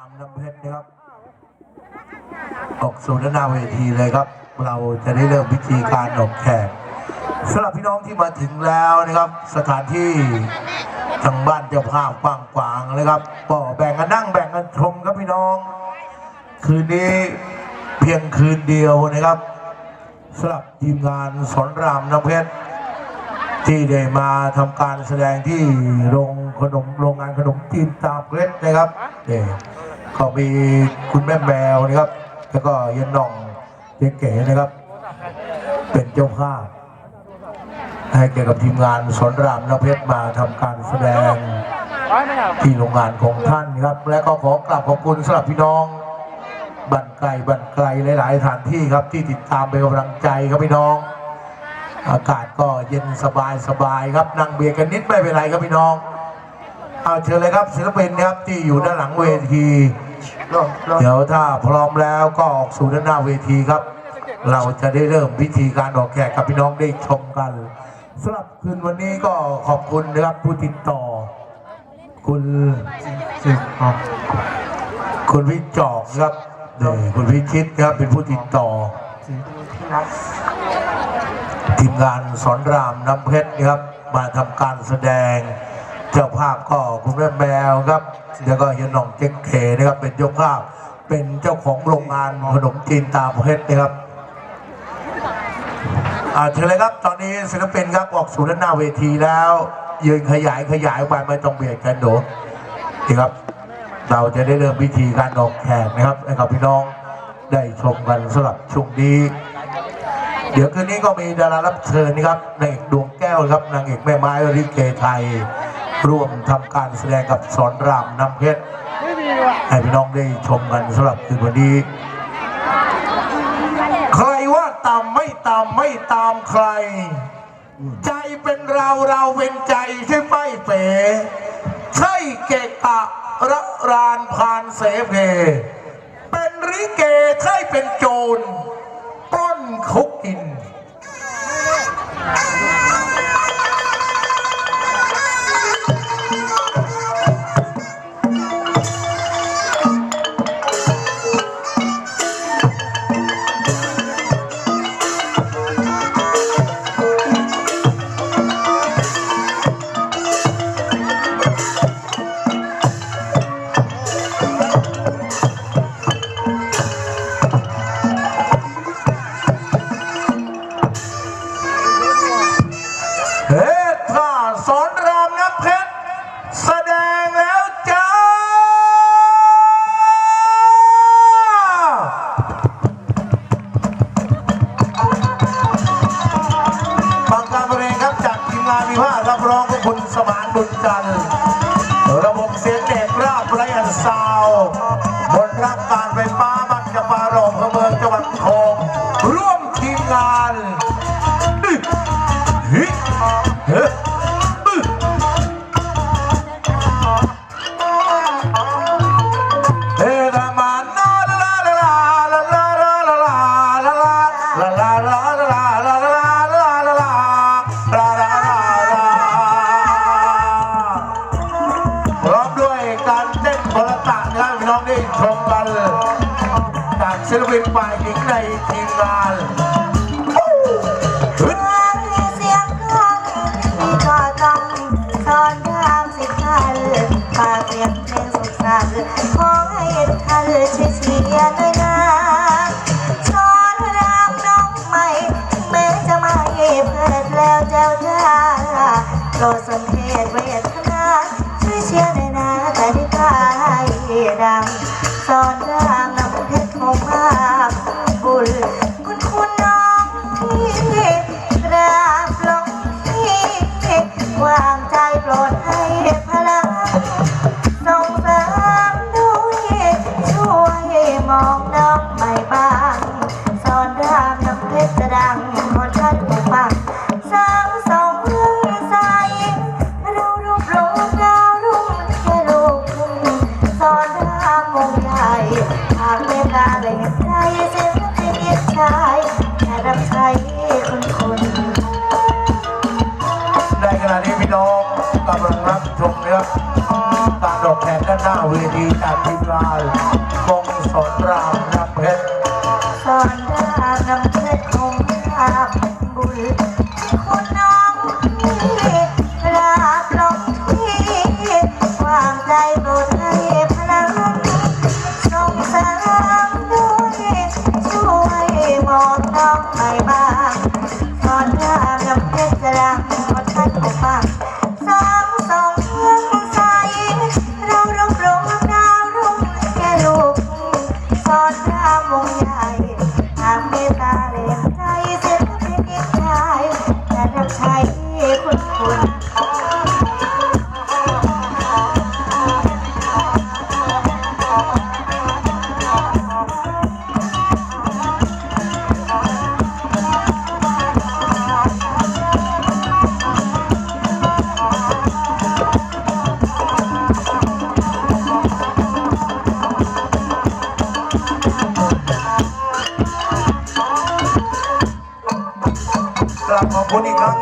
ามน้ำเพชรนะครับ ออกสู่ด้านหน้าเวทีเลยครับ เราจะได้เริ่มพิธีการออกแขกสำหรับพี่น้องที่มาถึงแล้วนะครับ สถานที่ทางบ้านเจ้าภาพกว้างขวางเลยครับก็แบ่งกันนั่งแบ่งกันชมครับพี่น้อง คืนนี้เพียงคืนเดียวนะครับสำหรับทีมงานสอนรามน้ำเพชรที่ได้มาทำการแสดงที่โรงขนมโรงงานขนมจีนตาเพชรนะครับเนี่ย ก็มีคุณแม่แมวนะครับ แล้วก็ยันน่องเจ๊เก๋นะครับ เป็นเจ้าภาพให้เกี่ยวกับทีมงานสอนรามนเพชรมาทำการแสดงที่โรงงานของท่านครับ และก็ขอกราบขอบคุณสำหรับพี่น้องบันไกลบันไกลหลายๆสถานที่ครับที่ติดตามเป็นกำลังใจครับพี่น้อง อากาศก็เย็นสบายสบายครับนั่งเบียร์กันนิดไม่เป็นไรครับพี่น้องเอาเชิญเลยครับศิลปินครับที่อยู่ด้านหลังเวที เดี๋ยวถ้าพร้อมแล้วก็ออกสู่ด้านหน้าเวทีครับ เราจะได้เริ่มพิธีการออกแขกกับพี่น้องได้ชมกันสำหรับคืนวันนี้ก็ขอบคุณนะครับผู้ติดต่อ คุณคุณวิจอกครับนี่คุณวิชิตครับเป็นผู้ติดต่อ ทีมงานสอนรามน้ำเพชรครับมาทำการแสดง เจ้าภาพก็คุณแม่แมวครับแล้วก็เฮียหน่องเจ๊กเคนะครับเป็นเจ้าภาพเป็นเจ้าของโรงงานขนมจีนตาเพชรนะครับอ่าเชิญเลยครับ ตอนนี้ศิลปินครับออกสู่ด้านหน้าเวทีแล้ว ยืนขยายขยายไปไม่ต้องเบียดกันหนูนี่ครับ เราจะได้เริ่มพิธีการออกแขกนะครับให้กับพี่น้องได้ชมกันสำหรับช่วงนี้เดี๋ยวคืนนี้ก็มีดารารับเชิญนะครับนางเอกดวงแก้วครับนางเอกแม่ไม้ริเกไทย ร่วมทำการแสดงกับสอนรามน้ำเพชรให้พี่น้องได้ชมกันสำหรับคืนวันนี้ ใครว่าตามไม่ตามไม่ตามใคร ใจเป็นเราเราเป็นใจใช่ไหมเป๋ใช่เกะกะระรานพานเสเพเป็นริเกใช่เป็นโจรปล้นคุกกิน งานมีว่ารับรองของคุณสมานบุญจันทร์ เป็นฝ่ายหญิงในทีมงานขอให้ท่านช่วยเชียร์ด้วยนะสอนรักน้องใหม่แม้จะม่เพิดแล้วเจ้าท่ารดสังเกตเวทนาช่วยเชียร์ด้ยนะแต่ที่ตาดัง ดังคนท่านผู้ฟังสร้างสองเรื่องใสเรารูปลงดาวรุ่งแค่ลูกทุ่งสอนรางมวงใหญ่หากเมตาเลยใจเสียงให้เกียรติชายแค่รับใช้คนคนในขณะนี้พี่น้องกำลังรับชมเนะครับกาดอกแขกด้านหน้าเวทีจากทีมงานกองสอนราม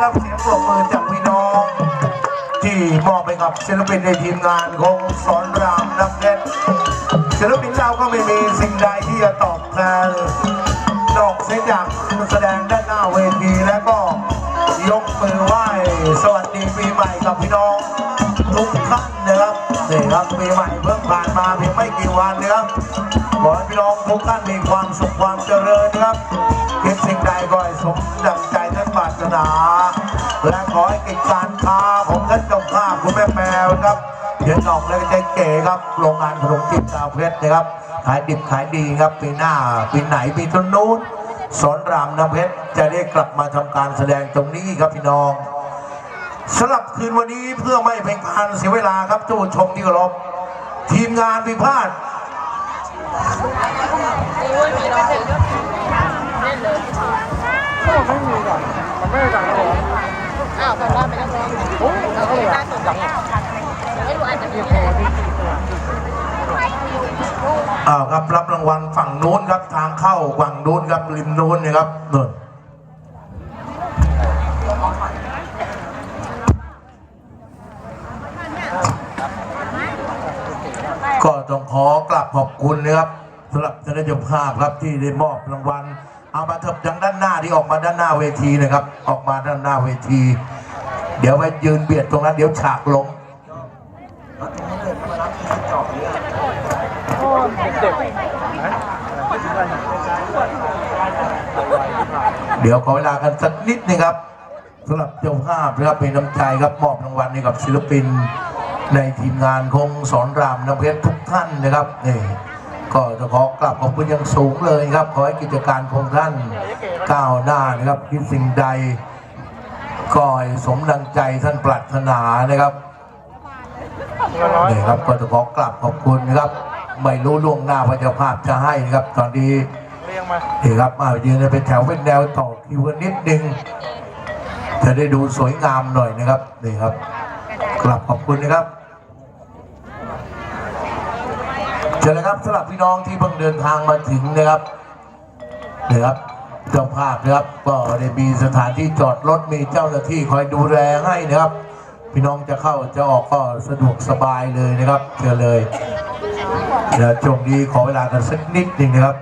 รั้งครับเสียงปรบมือจากพี่น้อง ที่มอบไปกับศิลปินในทีมงานของสอนรามน้ำเพชรศิลปินเราก็ไม่มีสิ่งใดที่จะตอบแทนนอกเสียจากแสดงด้านหน้าเวทีและก็ยกมือไหว้สวัสดีปีใหม่กับพี่น้องทุกท่านนะครับนี่ครับปีใหม่เพิ่งผ่านมาเพียงไม่กี่วันนะครับขอให้พี่น้องทุกท่านมีความสุขความ และขอให้กิจการค้าของท่านเจ้าข้าคุณแม่แมวครับเดี๋ยวน้องและใจเก๋ครับ โรงงานขนมจีบดาวเพชรนะครับ ขายดิบขายดีครับปีหน้าปีไหนปีต้นนู้นสอนรามน้ำเพชรจะได้กลับมาทำการแสดงตรงนี้ครับพี่น้องสำหรับคืนวันนี้เพื่อไม่เป็นการเสียเวลาครับท่านผู้ชมที่เคารพทีมงานพิพาทอ้า วตอนแรกไม่ต้องร้องโอ้ยเอาเลยอะจังไม่รู้อาจจะมีอ้าวครับรับรางวัลฝั่งโน้นครับทางเข้าฝั่งโน้นครับริมโน้นนะครับนู่นก็ต้องขอกลับขอบคุณนะครับสำหรับท่านเจ้าภาพครับที่ได้มอบรางวัล เอามาเถิบทางด้านหน้าที่ออกมาด้านหน้าเวทีนะครับ ออกมาด้านหน้าเวที เดี๋ยวไปยืนเบียดตรงนั้นเดี๋ยวฉากลงเดี๋ยวขอเวลากันสักนิดนึงครับสำหรับเจ้าภาพนะครับเป็นน้ำใจครับมอบรางวัลให้กับศิลปิน ในทีมงานของสอนรามน้ำเพชรทุกท่านนะครับนี่ ก็จะขอกลับขอบคุณอย่างสูงเลยครับ ขอให้กิจการของท่านก้าวหน้านะครับคิดสิ่งใดก็สมดังใจท่านปรารถนานะครับนี่ครับก็จะขอกลับขอบคุณนะครับ ไม่รู้ล่วงหน้าว่าเจ้าภาพจะให้นะครับ ตอนนี้นี่ครับมายืนเป็นแถวเป็นแนวต่อคิวกันนิดนึงจะได้ดูสวยงามหน่อยนะครับนี่ครับกลับขอบคุณนะครับ เจอเลยครับสำหรับพี่น้องที่เพิ่งเดินทางมาถึงนะครับนี่ครับเจ้าภาพนะครับก็ได้มีสถานที่จอดรถมีเจ้าหน้าที่คอยดูแลให้นะครับ พี่น้องจะเข้าจะออกก็สะดวกสบายเลยนะครับ เชิญเลยเดี๋ยวช่วงนี้ขอเวลากันสักนิดหนึ่งนะครับ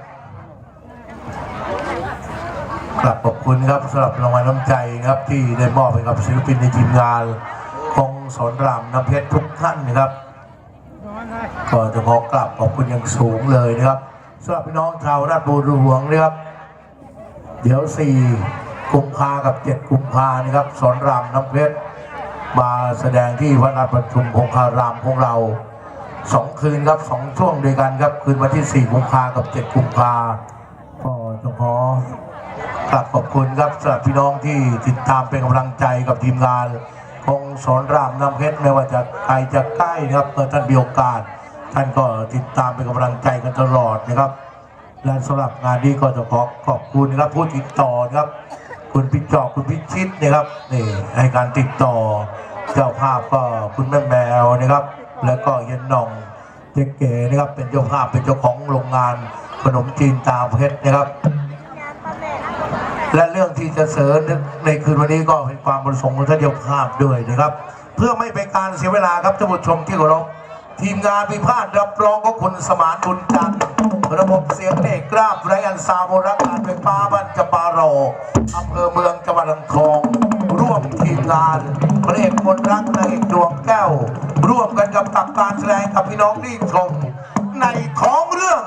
กลับขอบคุณครับสำหรับรางวัลน้ำใจครับที่ได้มอบให้กับศิลปินในทีมงาน ของสอนรามน้ำเพชรทุกท่านนะครับ ก็จะขอกลับขอบคุณอย่างสูงเลยนะครับสำหรับพี่น้องชาวราชบุรีหลวงนะครับ เดี๋ยว4กุมภากับ7กุมภานะครับสอนรามน้ำเพชรมาแสดงที่วัดราชประชุมคงคารามของเราสองคืนครับสองช่วงด้วยกันครับ คืนวันที่4กุมภากับ7กุมภาก็ต้องขอกราบขอบคุณครับสำหรับพี่น้องที่ติดตามเป็นกำลังใจกับทีมงานของสอนรามน้ำเพชรไม่ว่าจะไกลจะใกล้นะครับเมื่อท่านมีโอกาส ท่านก็ติดตามเป็นกำลังใจกันตลอดนะครับ และสำหรับงานนี้ก็จะขอขอบคุณนะครับผู้ติดต่อนะครับ คุณพิจอกคุณพิชิตนะครับนี่ให้การติดต่อเจ้าภาพก็คุณแม่แมวนะครับ แล้วก็เย็นหน่องเจ๊เก๋นะครับ เป็นเจ้าภาพเป็นเจ้าของโรงงานขนมจีนตาเพชรนะครับ และเรื่องที่จะเสริมในคืนวันนี้ก็เป็นความประสงค์ของท่านเจ้าภาพด้วยนะครับ เพื่อไม่เป็นการเสียเวลาครับท่านผู้ชมที่เคารพ ทีมงานพิพาทรับรองก็คุณสมานบุญจันทร์ระบบเสียงเอกกราบไรอันซาโบรักการไฟฟ้าบ้านจปาโรอำเภอเมืองจังหวัดลำคอง ร่วมทีมงานพระเอกมนรักนางเอกดวงแก้ว ร่วมกันกับตับการแสดงกับพี่น้องที่ชมในของเรื่อง